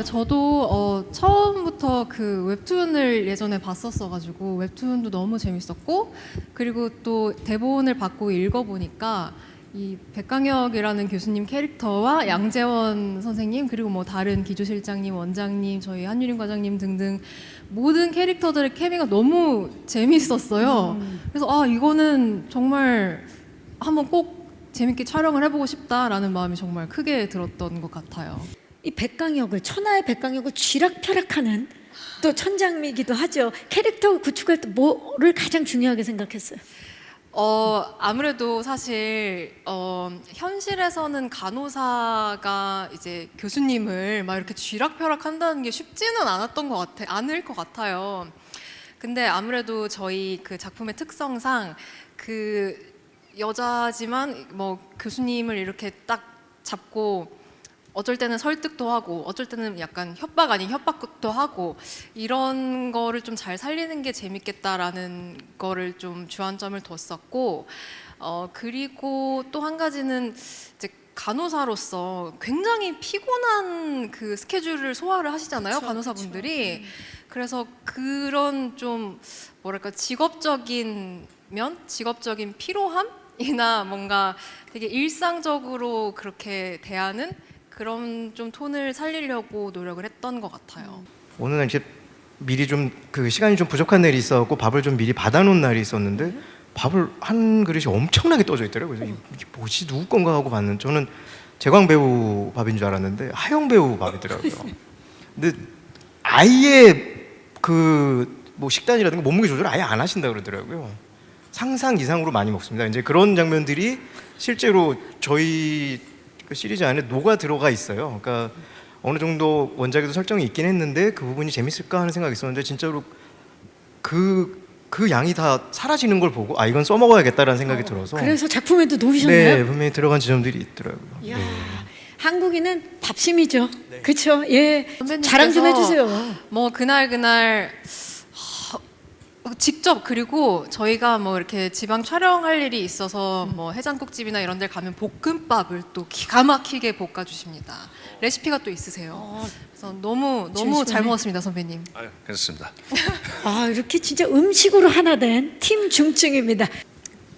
네, 저도 어, 처음부터 그 웹툰을 예전에 봤었어가지고 웹툰도 너무 재밌었고 그리고 또 대본을 받고 읽어보니까 이 백강혁이라는 교수님 캐릭터와 양재원 선생님 그리고 뭐 다른 기조실장님, 원장님, 저희 한유림 과장님 등등 모든 캐릭터들의 케미가 너무 재밌었어요. 그래서 아 이거는 정말 한번 꼭 재밌게 촬영을 해보고 싶다라는 마음이 정말 크게 들었던 것 같아요. 이 백강역을 천하의 백강역을 쥐락펴락하는 또 천장미기도 하죠. 캐릭터 구축할 때 뭐를 가장 중요하게 생각했어요? 어 아무래도 사실 어 현실에서는 간호사가 이제 교수님을 막 이렇게 쥐락펴락 한다는 게 쉽지는 않았던 것 같아 않을 것 같아요. 근데 아무래도 저희 그 작품의 특성상 그 여자지만 뭐 교수님을 이렇게 딱 잡고 어쩔 때는 설득도 하고 어쩔 때는 약간 협박 아닌 협박도 하고 이런 거를 좀 잘 살리는 게 재밌겠다라는 거를 좀 주안점을 뒀었고 어 그리고 또 한 가지는 이제 간호사로서 굉장히 피곤한 그 스케줄을 소화를 하시잖아요 간호사분들이. 그래서 그런 좀 뭐랄까 직업적인 면 직업적인 피로함 이나 뭔가 되게 일상적으로 그렇게 대하는 그런 좀 톤을 살리려고 노력을 했던 것 같아요. 오늘 날 이제 미리 좀 그 시간이 좀 부족한 날이 있어갖고 밥을 좀 미리 받아놓은 날이 있었는데 밥을 한 그릇이 엄청나게 떠져 있더라고요. 그래서 이게 뭐지 누구 건가 하고 봤는데 저는 재광 배우 밥인 줄 알았는데 하영 배우 밥이더라고요. 근데 아예 그 뭐 식단이라든가 몸무게 조절 아예 안 하신다 그러더라고요. 상상 이상으로 많이 먹습니다. 이제 그런 장면들이 실제로 저희 그 시리즈 안에 녹아 들어가 있어요. 그러니까 어느 정도 원작에도 설정이 있긴 했는데 그 부분이 재밌을까 하는 생각이 있었는데 진짜로 그, 그 양이 다 사라지는 걸 보고 아 이건 써먹어야겠다라는 생각이 들어서 그래서 작품에도 네 놓으셨나요? 분명히 들어간 지점들이 있더라고요. 이야, 네. 한국인은 밥심이죠. 그렇죠. 예. 자랑 좀 해주세요. 뭐 그날 그날 하, 직접 그리고 저희가 뭐 이렇게 지방 촬영할 일이 있어서 뭐 해장국집이나 이런 데 가면 볶음밥을 또 기가 막히게 볶아 주십니다. 레시피가 또 있으세요. 그래서 너무 너무 잘 진심이네. 먹었습니다, 선배님. 아유, 괜찮습니다. 아 이렇게 진짜 음식으로 하나 된 팀 중증입니다.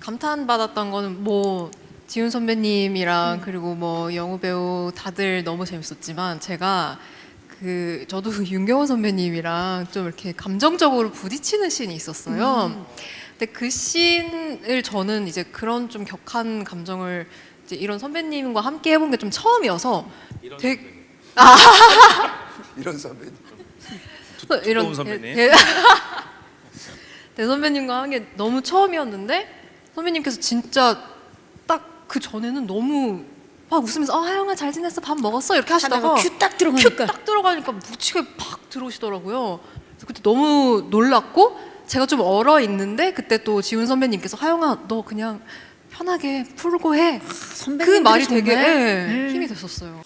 감탄받았던 거는 뭐 지훈 선배님이랑 음. 그리고 뭐 영우 배우 다들 너무 재밌었지만 제가 그 저도 윤경호 선배님이랑 좀 이렇게 감정적으로 부딪히는 씬이 있었어요. 음. 근데 그 씬을 저는 이제 그런 좀 격한 감정을 이제 이런 선배님과 함께 해본 게 좀 처음이어서 되게 이런 선배님. 이런 선배님. 대, 대, 대 선배님과 한 게 너무 처음이었는데 선배님께서 진짜 딱 그 전에는 너무 막 웃으면서 어 하영아 잘 지냈어 밥 먹었어 이렇게 하시다가 하다가 큐 딱 들어가니까 큐딱 들어가니까 무치게 팍 들어오시더라고요. 그래서 그때 너무 놀랐고 제가 좀 얼어 있는데 그때 또 지훈 선배님께서 하영아 너 그냥 편하게 풀고 해. 그 선배님들이 말이 되게 정말, 예, 네. 힘이 됐었어요.